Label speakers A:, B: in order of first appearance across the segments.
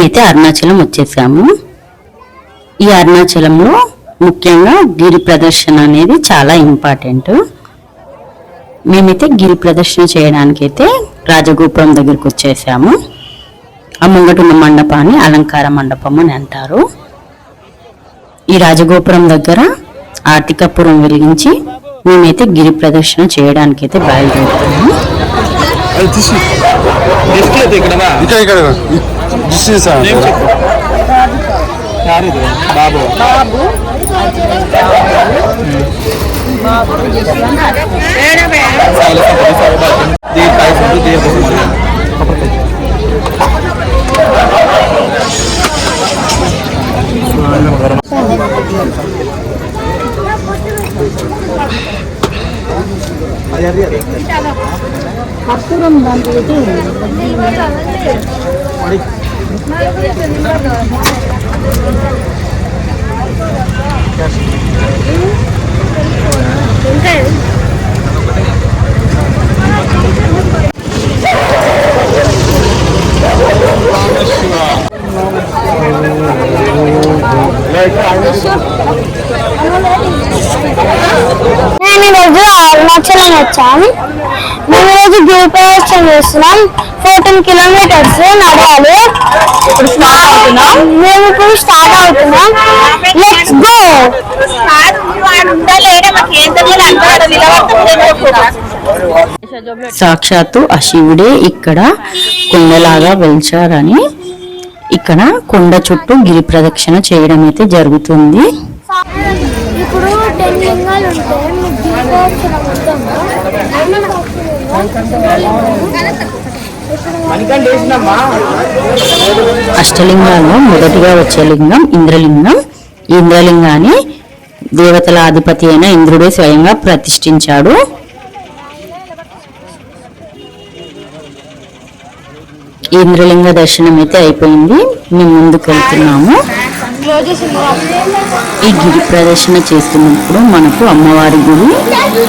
A: మేమైతే అరుణాచలం వచ్చేసాము. ఈ అరుణాచలంలో ముఖ్యంగా గిరి ప్రదర్శన అనేది చాలా ఇంపార్టెంట్. మేమైతే గిరి ప్రదర్శన చేయడానికైతే రాజగోపురం దగ్గరికి వచ్చేసాము. ఆ ముంగటున్న మండపాన్ని అలంకార మండపం అని అంటారు. ఈ రాజగోపురం దగ్గర ఆర్తికపురం వెలిగించి మేమైతే గిరి ప్రదర్శన చేయడానికైతే బయలుదేరుతాము
B: అది తీసి డిస్ప్లే ఇక్కడ ఇక్కడ ఇక్కడ డిస్ప్లే సార్ నేను బాబు
C: మేము ఈరోజు అరుణాచలం వచ్చాం మేము రోజు గ్రూప్ ప్రదర్శన చేస్తున్నాం. ఫోర్టీన్ కిలోమీటర్స్ నడవాలి. ఇప్పుడు స్టార్ట్ అవుతున్నాం. మేము ఇప్పుడు స్టార్ట్ అవుతున్నాం. లెట్స్ గో
A: సాక్షాత్తు ఆ శివుడే ఇక్కడ కొండలాగా వెలిచారని ఇక్కడ కొండ చుట్టూ గిరి ప్రదక్షిణ చేయడం అయితే జరుగుతుంది.
C: ఇప్పుడు టెన్ లింగాలు ఉంటాయి మీకు
A: అష్టలింగాల్లో మొదటిగా వచ్చే లింగం ఇంద్రలింగం. ఇంద్రలింగాన్ని దేవతల అధిపతి అయిన ఇంద్రుడే స్వయంగా ప్రతిష్ఠించాడు. ఇంద్రలింగ దర్శనం అయితే అయిపోయింది. మేము ముందుకు వెళ్తున్నాము ఈ గిరి ప్రదర్శన చేస్తున్నప్పుడు మనకు అమ్మవారి గుడి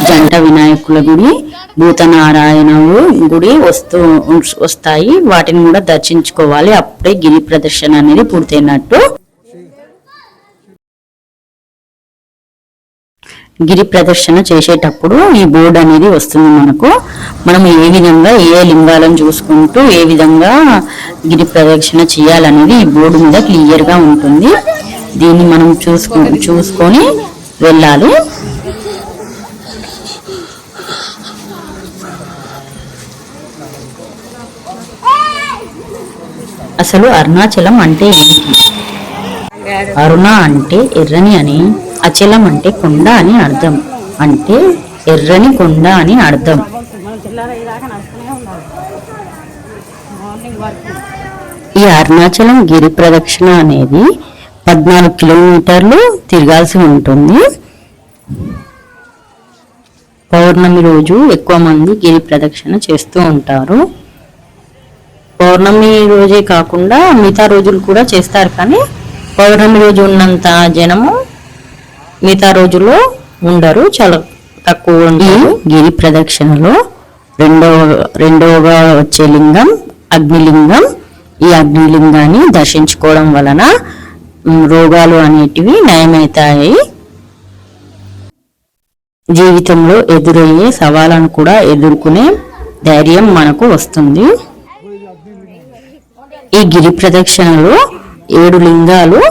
A: జంట వినాయకుల గుడి భూతనారాయణ గుడి వస్తూ వస్తాయి. వాటిని కూడా దర్శించుకోవాలి. అప్పుడే గిరి ప్రదర్శన అనేది పూర్తయినట్టు గిరి ప్రదర్శన చేసేటప్పుడు ఈ బోర్డు అనేది వస్తుంది మనకు. మనం ఏ విధంగా ఏ లింగాలను చూసుకుంటూ ఏ విధంగా గిరి ప్రదర్శన చేయాలనేది ఈ బోర్డు మీద క్లియర్గా ఉంటుంది. దీన్ని మనం చూసుకు చూసుకొని వెళ్ళాలి. అసలు అరుణాచలం అంటే ఏంటి? అరుణ అంటే ఎర్రని అని. అచలం అంటే కొండ అని అర్థం. అంటే ఎర్రని కొండ అని అర్థం. ఈ అరుణాచలం గిరి ప్రదక్షిణ అనేది పద్నాలుగు కిలోమీటర్లు తిరగాల్సి ఉంటుంది. పౌర్ణమి రోజు ఎక్కువ మంది గిరి ప్రదక్షిణ చేస్తూ ఉంటారు. పౌర్ణమి రోజే కాకుండా మిగతా రోజులు కూడా చేస్తారు కానీ పౌర్ణమి రోజు ఉన్నంత జనము మిగతా రోజుల్లో ఉండరు చాలా తక్కువ ఉంటారు. గిరి ప్రదక్షిణలో రెండవ రెండవగా వచ్చే లింగం అగ్నిలింగం. ఈ అగ్నిలింగాన్ని దర్శించుకోవడం వలన రోగాలు అనేటివి నయమవుతాయి. జీవితంలో ఎదురయ్యే సవాళ్ళను కూడా ఎదుర్కొనే ధైర్యం మనకు వస్తుంది. ఈ గిరి ప్రదక్షిణలో ఏడు లింగాలు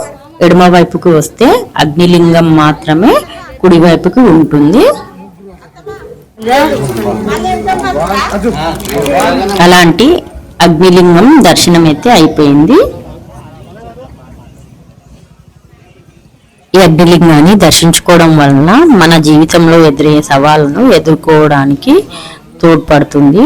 A: ఎడమ వైపుకు వస్తే అగ్నిలింగం మాత్రమే కుడివైపుకి ఉంటుంది. అలాంటి అగ్నిలింగం దర్శనం అయితే అయిపోయింది. ఈ అగ్నిలింగాన్ని దర్శించుకోవడం వలన మన జీవితంలో ఎదురయ్యే సవాళ్ళను ఎదుర్కోవడానికి తోడ్పడుతుంది.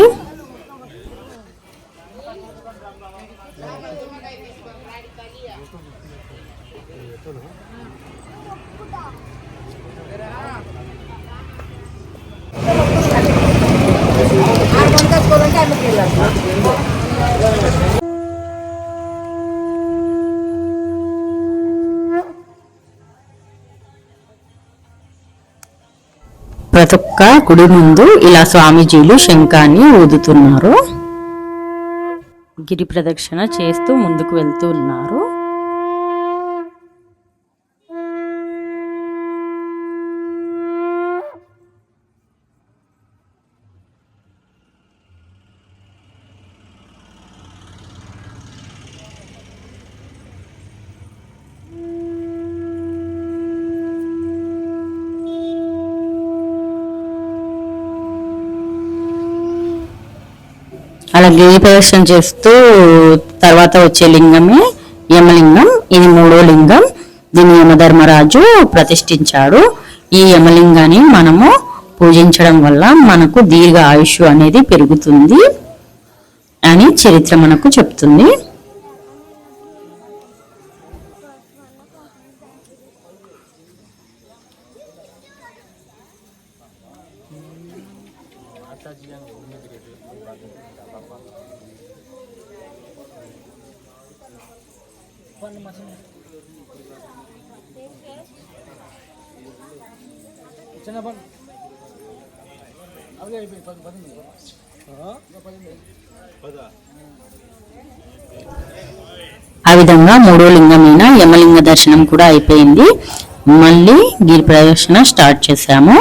A: ప్రతి ఒక్క గుడి ముందు ఇలా స్వామీజీలు శంఖాన్ని ఊదుతున్నారు. గిరి ప్రదక్షిణ చేస్తూ ముందుకు వెళ్తూ ఉన్నారు. అలా గిరి ప్రదక్షిణ చేస్తూ తర్వాత వచ్చే లింగమే యమలింగం. ఇది మూడో లింగం. దీన్ని యమధర్మరాజు ప్రతిష్ఠించాడు. ఈ యమలింగాన్ని మనము పూజించడం వల్ల మనకు దీర్ఘ ఆయుష్ అనేది పెరుగుతుంది అని చరిత్ర మనకు చెప్తుంది ఆ విధంగా మూడో లింగమైన యమలింగ దర్శనం కూడా అయిపోయింది. మళ్ళీ గిరి ప్రదక్షిణ స్టార్ట్ చేశాము.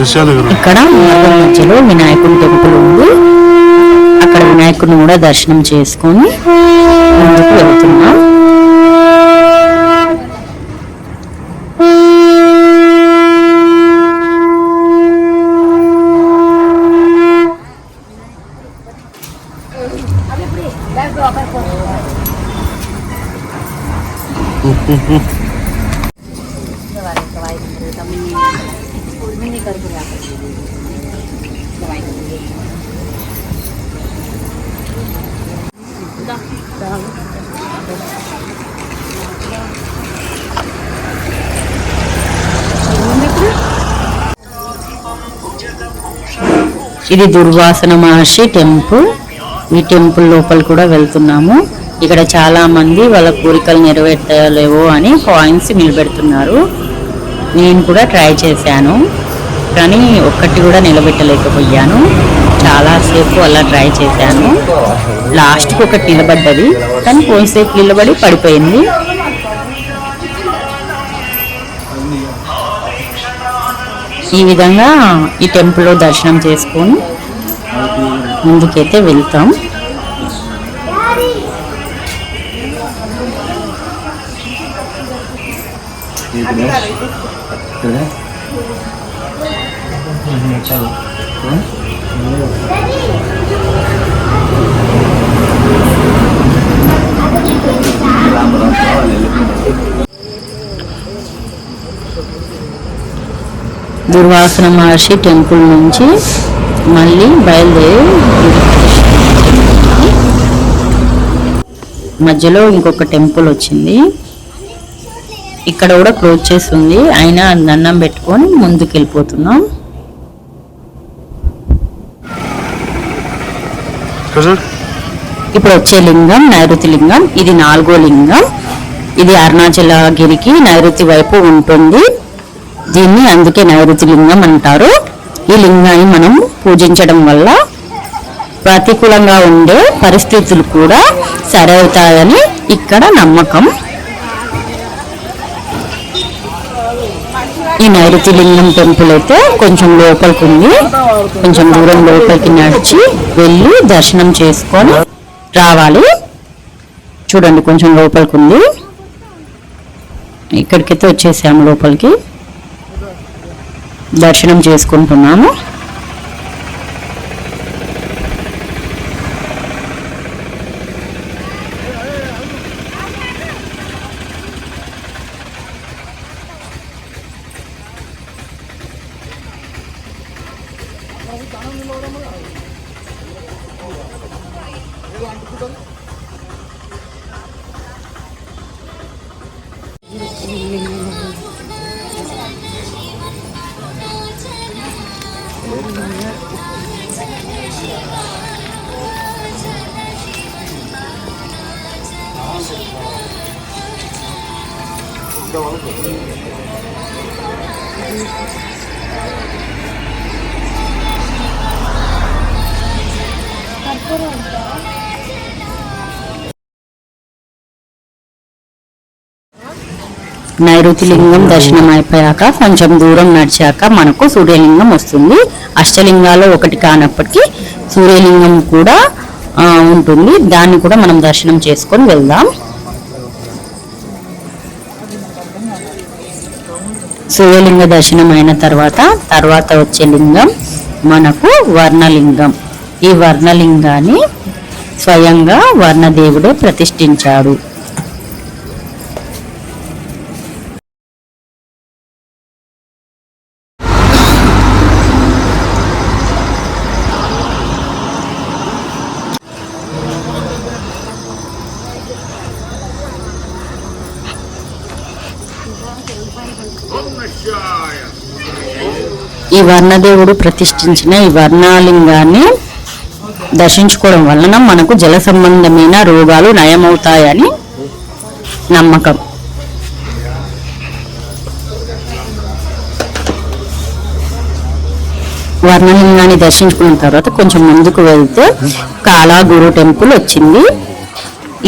A: ఇక్కడ మార్గం మధ్యలో వినాయకుడి టెంపుల్ ఉంది. అక్కడ వినాయకుడిని కూడా దర్శనం చేసుకొని ముందుకు వెళ్తున్నాం. ఇది దుర్వాసన మహర్షి టెంపుల్. ఈ టెంపుల్ లోపల కూడా వెళ్తున్నాము. ఇక్కడ చాలా మంది వాళ్ళ కోరికలు నెరవేర్చలేవో అని కాయిన్స్ నిలబెడుతున్నారు. నేను కూడా ట్రై చేశాను. కానీ ఒక్కటి కూడా నిలబెట్టలేకపోయాను. చాలాసేపు అలా ట్రై చేశాను. లాస్ట్కి ఒకటి నిలబడ్డది. కానీ కొంతసేపు నిలబడి పడిపోయింది. ఈ విధంగా ఈ టెంపుల్లో దర్శనం చేసుకొని ముందుకైతే వెళ్తాం. దుర్వాసన మహర్షి టెంపుల్ నుంచి మళ్ళీ బయలుదేరి మధ్యలో ఇంకొక టెంపుల్ వచ్చింది. ఇక్కడ కూడా క్లోజ్ చేసి ఉంది. అయినా దండం పెట్టుకొని ముందుకు వెళ్ళిపోతున్నాం ఇప్పుడు వచ్చే లింగం నైరుతి లింగం. ఇది నాలుగో లింగం. ఇది అరుణాచల గిరికి నైరుతి వైపు ఉంటుంది. దీన్ని అందుకే నైరుతి లింగం అంటారు. ఈ లింగాన్ని మనం పూజించడం వల్ల ప్రతికూలంగా ఉండే పరిస్థితులు కూడా సరవుతాయని ఇక్కడ నమ్మకం. ఈ నైరుతి లింగం టెంపుల్ అయితే కొంచెం లోపలికి ఉంది. కొంచెం దూరం లోపలికి నడిచి వెళ్ళి దర్శనం చేసుకొని రావాలి. చూడండి కొంచెం లోపలికి ఉంది. ఇక్కడికైతే వచ్చేసాము లోపలికి. దర్శనం చేసుకుంటున్నాము. నైరుతి లింగం దర్శనం అయిపోయాక కొంచెం దూరం నడిచాక మనకు సూర్యలింగం వస్తుంది. అష్టలింగాలు ఒకటి కానప్పటికీ సూర్యలింగం కూడా ఉంటుంది. దాన్ని కూడా మనం దర్శనం చేసుకొని వెళ్దాం. సూర్యలింగ దర్శనం అయిన తర్వాత తర్వాత వచ్చే లింగం మనకు వర్ణలింగం. ఈ వర్ణలింగాన్ని స్వయంగా వర్ణదేవుడే ప్రతిష్ఠించాడు. ఈ వర్ణదేవుడు ప్రతిష్ఠించిన ఈ వర్ణాలింగాన్ని దర్శించుకోవడం వలన మనకు జల సంబంధమైన రోగాలు నయమవుతాయని నమ్మకం. వర్ణలింగాన్ని దర్శించుకున్న తర్వాత కొంచెం ముందుకు వెళ్తే కాలాగురు టెంపుల్ వచ్చింది.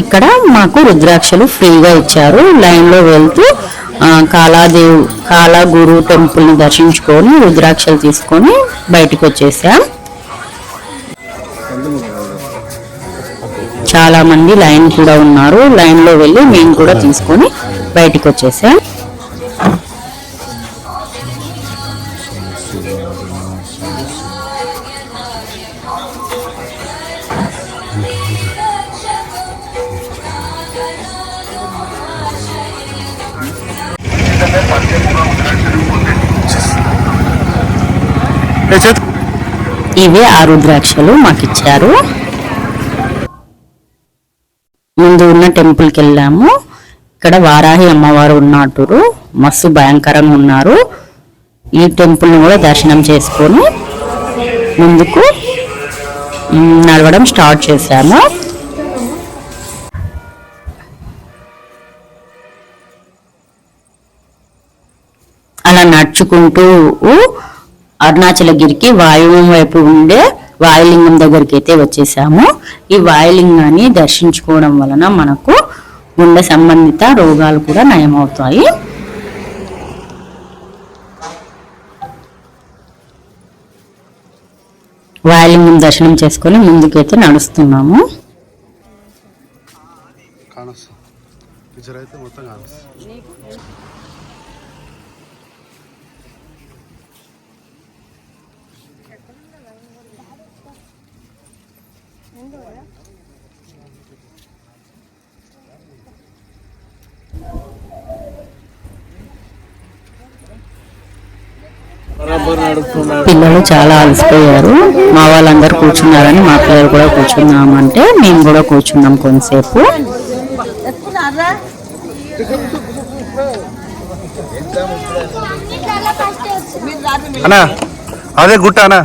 A: ఇక్కడ మాకు రుద్రాక్షలు ఫ్రీగా ఇచ్చారు. లైన్లో వెళ్తూ కాలాదేవ్ కాలాగురు గురు టెంపుల్ని దర్శించుకొని రుద్రాక్షలు తీసుకొని బయటకు వచ్చేసాం చాలా మంది లైన్ కూడా ఉన్నారు. లైన్లో వెళ్ళి మేము కూడా తీసుకొని బయటకు వచ్చేసాం ఇవే ఆరు ద్రాక్షలు మాకు ఇచ్చారు ముందు ఉన్న టెంపుల్కి వెళ్ళాము. ఇక్కడ వారాహి అమ్మవారు ఉన్నట్టురు మస్తు భయంకరంగా ఉన్నారు. ఈ టెంపుల్ని కూడా దర్శనం చేసుకొని ముందుకు నడవడం స్టార్ట్ చేశాము. అలా అరుణాచలగిరికి వాయువ్యం వైపు ఉండే వాయులింగం దగ్గరికి అయితే వచ్చేసాము. ఈ వాయులింగాన్ని దర్శించుకోవడం వలన మనకు గుండె సంబంధిత రోగాలు కూడా నయమవుతాయి. వాయులింగం దర్శనం చేసుకొని ముందుకైతే నడుస్తున్నాము.
B: మొత్తం
A: పిల్లలు చాలా అలసిపోయారు. మా వాళ్ళందరూ కూర్చున్నారని మా పిల్లలు కూడా కూర్చున్నామంటే మేము కూడా కూర్చున్నాం కొంతసేపు.
B: అన్నా అదే గుట్ట అన్నా.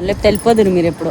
A: లేకపోతే వెళ్ళిపోదురు మీరు ఎప్పుడు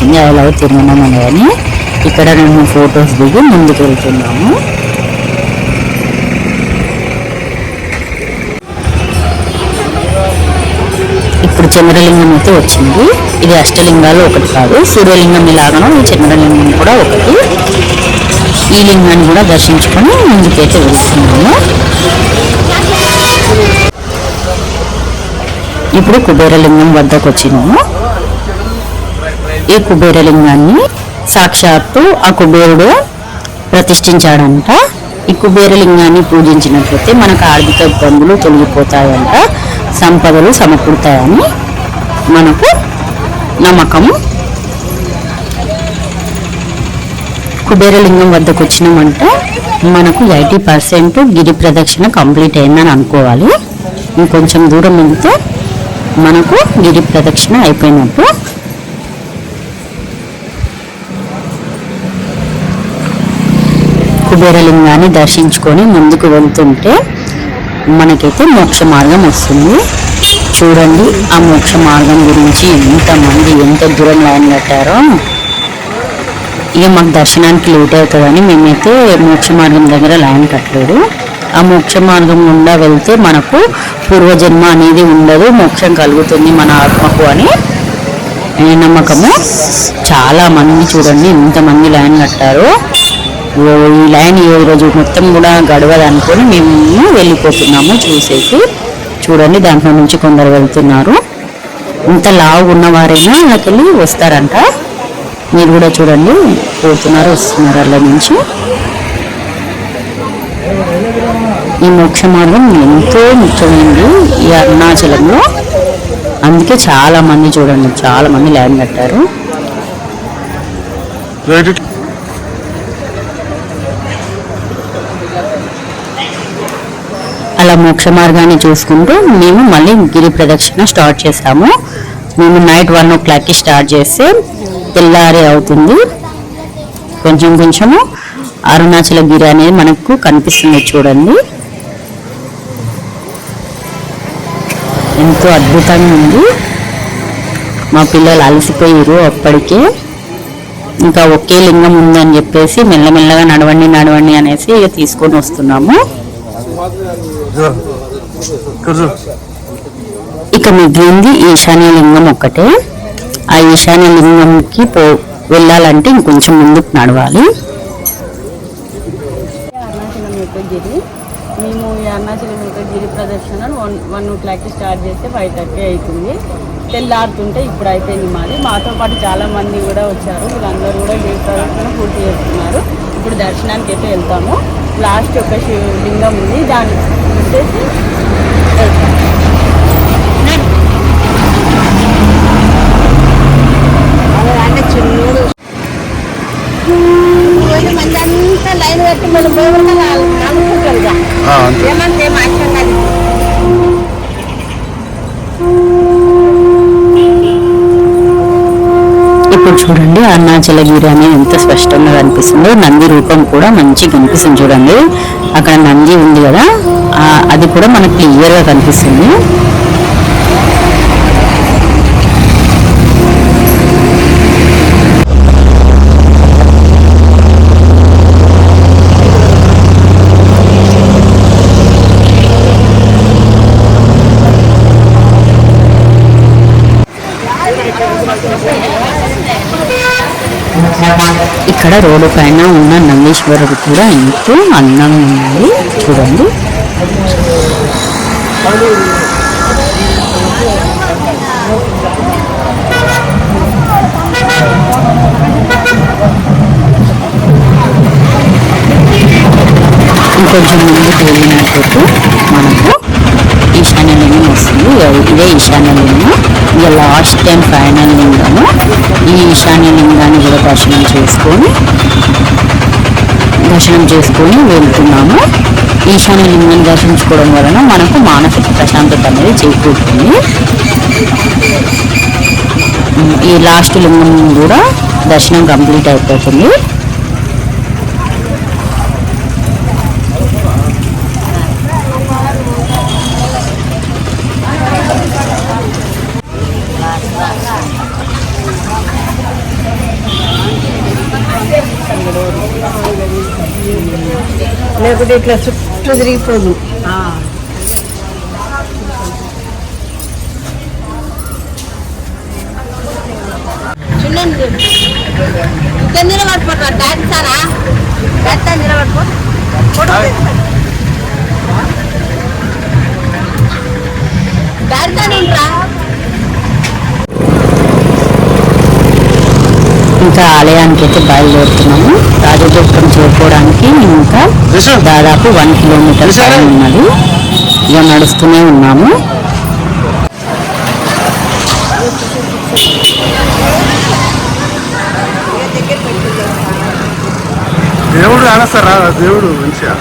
A: కనిపించింది ఐ లవ్ తిరుమల ఇక్కడ మేము ఫొటోస్ దిగి ముందుకు వెళ్తున్నాము. ఇప్పుడు చంద్రలింగం అయితే వచ్చింది. ఇది అష్టలింగాలు ఒకటి కాదు. సూర్యలింగం ఇలాగను ఈ చంద్రలింగం కూడా ఒకటి. ఈ లింగాన్ని కూడా దర్శించుకొని ముందుకైతే వెళ్తున్నాము. ఇప్పుడు కుబేరలింగం వద్దకు వచ్చినాము. ఈ కుబేరలింగాన్ని సాక్షాత్తు ఆ కుబేరుడు ప్రతిష్ఠించాడంట. ఈ కుబేరలింగాన్ని పూజించినట్లయితే మనకు ఆర్థిక ఇబ్బందులు తొలగిపోతాయంట. సంపదలు సమకూరుతాయని మనకు నమ్మకము కుబేరలింగం వద్దకు వచ్చినామంటే మనకు ఎయిటీ పర్సెంట్ గిరి ప్రదక్షిణ కంప్లీట్ అయిందని అనుకోవాలి. ఇంకొంచెం దూరం వెళ్తే మనకు గిరి ప్రదక్షిణ అయిపోయినట్టు కుబేరలింగాన్ని దర్శించుకొని ముందుకు వెళ్తుంటే మనకైతే మోక్ష మార్గం వస్తుంది. చూడండి ఆ మోక్ష మార్గం గురించి ఎంతమంది ఎంత దూరం లైన్ కట్టారో ఇక మాకు దర్శనానికి లేట్ అవుతుందని మేమైతే మోక్ష మార్గం దగ్గర లైన్ కట్టలేదు. ఆ మోక్ష మార్గం గుండా వెళ్తే మనకు పూర్వజన్మ అనేది ఉండదు మోక్షం కలుగుతుంది మన ఆత్మకు అని నమ్మకము. చాలామంది చూడండి ఎంతమంది లైన్ కట్టారో. ఈ లైన్ ఈరోజు రోజు మొత్తం కూడా గడవదనుకొని మేము వెళ్ళిపోతున్నాము చూసేసి. చూడండి దాంట్లో నుంచి కొందరు వెళ్తున్నారు. ఇంత లావు ఉన్నవారైనా వెళ్ళి వస్తారంట. మీరు కూడా చూడండి పోతున్నారు వస్తున్నారు అలా నుంచి. ఈ మోక్ష మార్గం ఎంతో ముఖ్యమైనది ఈ అరుణాచలంలో. అందుకే చాలా మంది చూడండి చాలా మంది లైన్ కట్టారు
B: రైట్
A: అలా మోక్ష మార్గాన్ని చూసుకుంటూ మేము మళ్ళీ గిరి ప్రదక్షిణ స్టార్ట్ చేసాము మేము నైట్ వన్ ఓ క్లాక్కి స్టార్ట్ చేస్తే తెల్లారి అవుతుంది. కొంచెం కొంచెము అరుణాచల గిరి అనేది మనకు కనిపిస్తుంది చూడండి. ఎంతో అద్భుతంగా ఉంది. మా పిల్లలు అలసిపోయారు అప్పటికే. ఇంకా ఒకే లింగం ఉందని చెప్పేసి మెల్లమెల్లగా నడవండి నడవండి అనేసి ఇక తీసుకొని వస్తున్నాము. ఇక మిగిలింది ఈశాన్య లింగం ఒక్కటే. ఆ ఈశాన్య లింగంకి పో వెళ్ళాలంటే ఇంకొంచెం ముందుకు నడవాలి.
D: అరుణాచలం యొక్క గిరి. మేము ఈ అరుణాచలం యొక్క గిరి ప్రదర్శన వన్ వన్ ఓ క్లాక్కి స్టార్ట్ చేస్తే ఫైవ్ థర్టీ అవుతుంది తెల్లారుతుంటే ఇప్పుడు అయిపోయింది మాది. మాతో పాటు చాలా మంది కూడా వచ్చారు. వీళ్ళందరూ కూడా గిరి ప్రదర్శన పూర్తి చేస్తున్నారు. ఇప్పుడు దర్శనానికి అయితే వెళ్తాము. లాస్ట్ ఒక శివ లింగం ఉంది. దాన్ని చూసేసి
C: అంతా. లైన్ కట్టి మనం పోయి
B: అంతే
C: ఏమంటే
A: చూడండి అరుణాచలగిరి అనేది ఎంత స్పష్టంగా కనిపిస్తుందో నంది రూపం కూడా మంచిగా కనిపిస్తుంది చూడండి. అక్కడ నంది ఉంది కదా అది కూడా మనకు క్లియర్గా కనిపిస్తుంది. ఇక్కడ రోడ్డు పైన ఉన్న నందీశ్వరుడు కూడా ఎంతో అందంగా ఉంది చూడండి. ఇంకొంచెం ముందుకు వెళ్ళినట్టు మనకు ఈశాన్య లింగం వస్తుంది ఇదే- ఈశాన్య లింగం ఇక లాస్ట్ టైం ఫైనల్ లింగము ఈ ఈశాన్య లింగాన్ని కూడా దర్శనం చేసుకొని దర్శనం చేసుకొని వెళ్తున్నాము. ఈశాన్య లింగాన్ని దర్శించుకోవడం వలన మనకు మానసిక ప్రశాంతత అనేది చేకూరుతుంది. ఈ లాస్ట్ లింగం కూడా దర్శనం కంప్లీట్ అయిపోతుంది.
D: లేకపోతే ఇట్లా చుట్టూ తిరిగిపోదు
A: ఇంకా ఆలయానికి అయితే బయలుదేరుతున్నాము. రాజగోపురం చేరుకోవడానికి ఇంకా దాదాపు వన్ కిలోమీటర్ ఉన్నది. ఇక నడుస్తూనే ఉన్నాము.
B: దేవుడు కానస్తారా దేవుడు మంచిగా.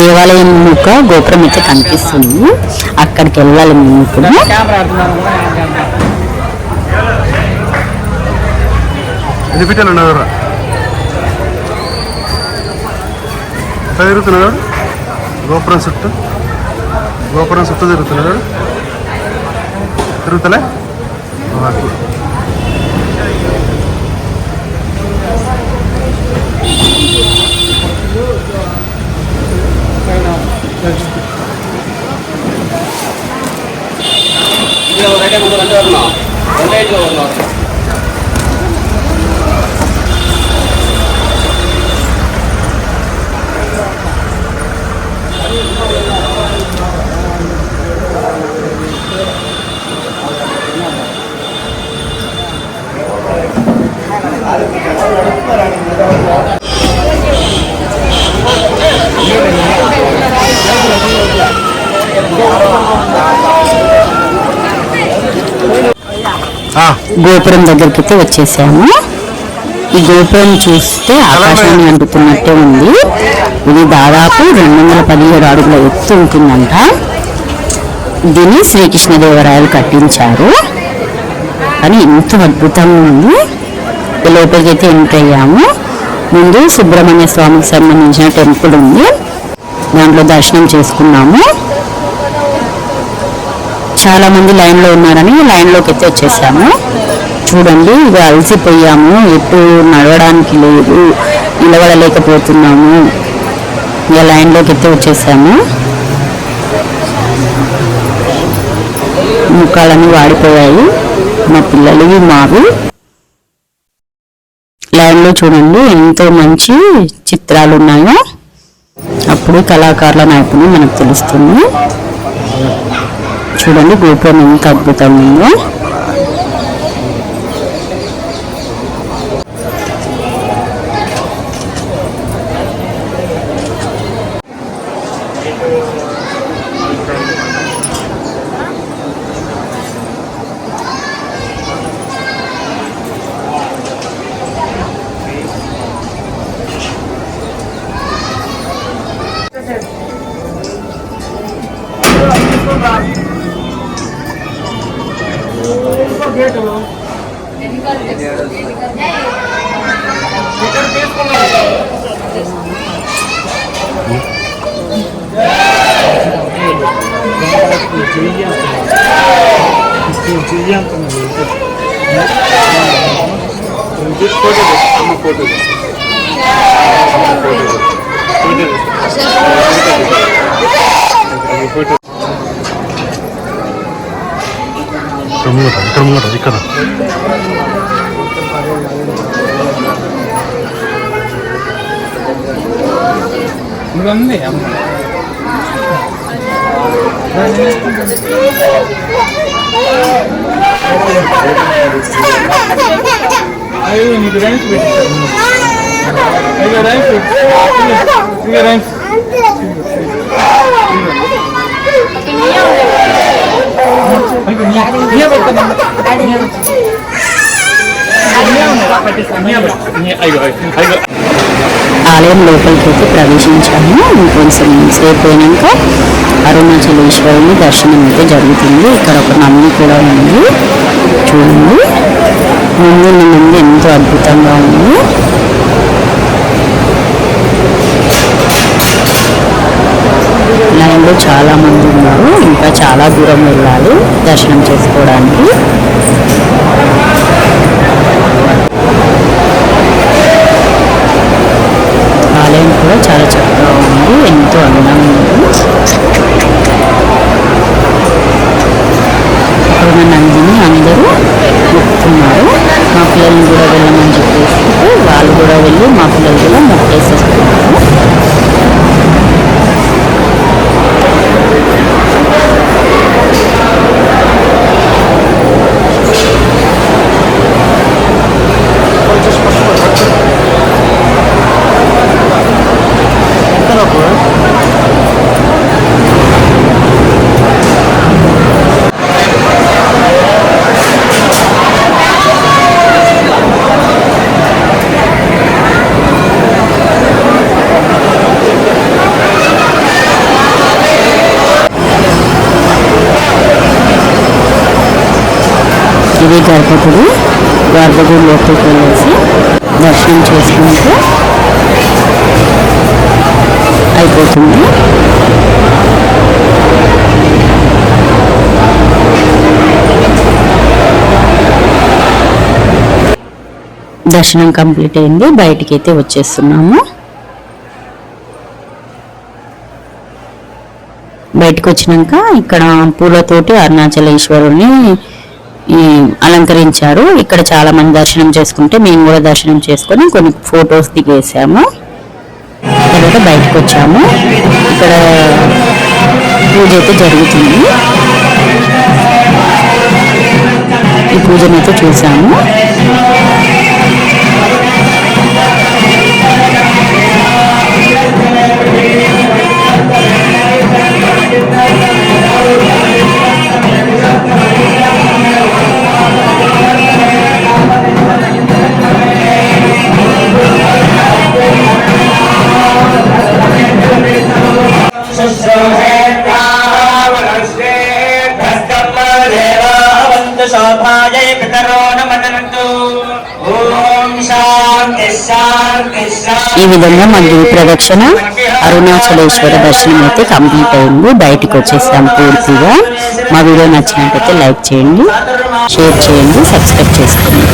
A: దేవాలయం ముక్క గోపురం అయితే కనిపిస్తుంది. అక్కడికి వెళ్ళాలి మేము ఇప్పుడు.
B: తిరుగుతున్నాడు గోపురం చుట్టూ? గోపురం చుట్టూ తిరుగుతున్నాడు తిరుగుతలే? అట్లా. ఆ,
A: గోపురం దగ్గరికి వచ్చేసాము. ఈ గోపురం చూస్తే ఆకాశాన్ని అంటుతున్నట్టే ఉంది. ఇది దాదాపు రెండు వందల పదిహేడు అడుగుల ఎత్తు ఉంటుందంట. దీన్ని శ్రీకృష్ణదేవరాయలు కట్టించారు. కానీ ఎంతో అద్భుతంగా ఉంది. ఈ లోపలికి అయితే ఎంటర్ అయ్యాము. ముందు సుబ్రహ్మణ్య స్వామికి సంబంధించిన టెంపుల్ ఉంది. దాంట్లో దర్శనం చేసుకున్నాము. చాలా మంది లైన్లో ఉన్నారని లైన్లోకి అయితే వచ్చేసాము. చూడండి ఇక అలసిపోయాము. ఎటు నడవడానికి లేదు. నిలబడలేకపోతున్నాము. ఇక లైన్లోకి అయితే వచ్చేసాము. ముఖాలన్నీ వాడిపోయాయి. మా పిల్లలవి మావి. లైన్లో చూడండి ఎంతో మంచి చిత్రాలు ఉన్నాయో. అప్పుడు కళాకారుల నైపుణ్యం మనకు తెలుస్తుంది. చూడండి గోపురం ఎంత అద్భుతంగా ఉందో
E: అయ్యో నీకు రైన్స్ పెట్టారు అయ్యో రైన్స్ ఇక రైన్స్ అయ్యో అయ్యో
A: ఆలయం లోపలికి అయితే ప్రవేశించాము. కొంచెం సేపు అయినాక అరుణాచలేశ్వరుని దర్శనం అయితే జరుగుతుంది. ఇక్కడ ఒక నంది కూడా ఉంది. చూడండి. ముందు ముందు ఎంతో అద్భుతంగా ఉంది. లైన్లో చాలా మంది ఉన్నారు. ఇంకా చాలా దూరం వెళ్ళాలి దర్శనం చేసుకోవడానికి ఆలయం కూడా చాలా చక్కగా ఉంది ఎంతో అందంగా ఉంది నందిని అందరూ మొక్కుతున్నారు మా పిల్లల్ని కూడా వెళ్ళమని చెప్పేసి వాళ్ళు కూడా వెళ్ళి మా పిల్లలు కూడా మొక్కేసేస్తున్నారు అదే గర్భగుడి. గర్భగుడి లోపలికి వెళ్ళేసి దర్శనం చేసుకుంటే అయిపోతుంది. దర్శనం కంప్లీట్ అయింది. బయటికి అయితే వచ్చేస్తున్నాము. బయటకు వచ్చినాక ఇక్కడ పూలతోటి అరుణాచలేశ్వరుని అలంకరించారు. ఇక్కడ చాలా మంది దర్శనం చేసుకుంటే మేము కూడా దర్శనం చేసుకొని కొన్ని ఫొటోస్ దిగేసాము. తర్వాత బయటకు వచ్చాము. ఇక్కడ పూజ అయితే జరుగుతుంది. ఈ పూజనైతే చూసాము. ఈ విధంగా మా గిరి ప్రదక్షిణ అరుణాచలేశ్వర దర్శనం అయితే కంప్లీట్ అయింది. బయటకు వచ్చేసాం పూర్తిగా. మా వీడియో నచ్చినట్టయితే లైక్ చేయండి షేర్ చేయండి సబ్స్క్రైబ్ చేసుకోండి.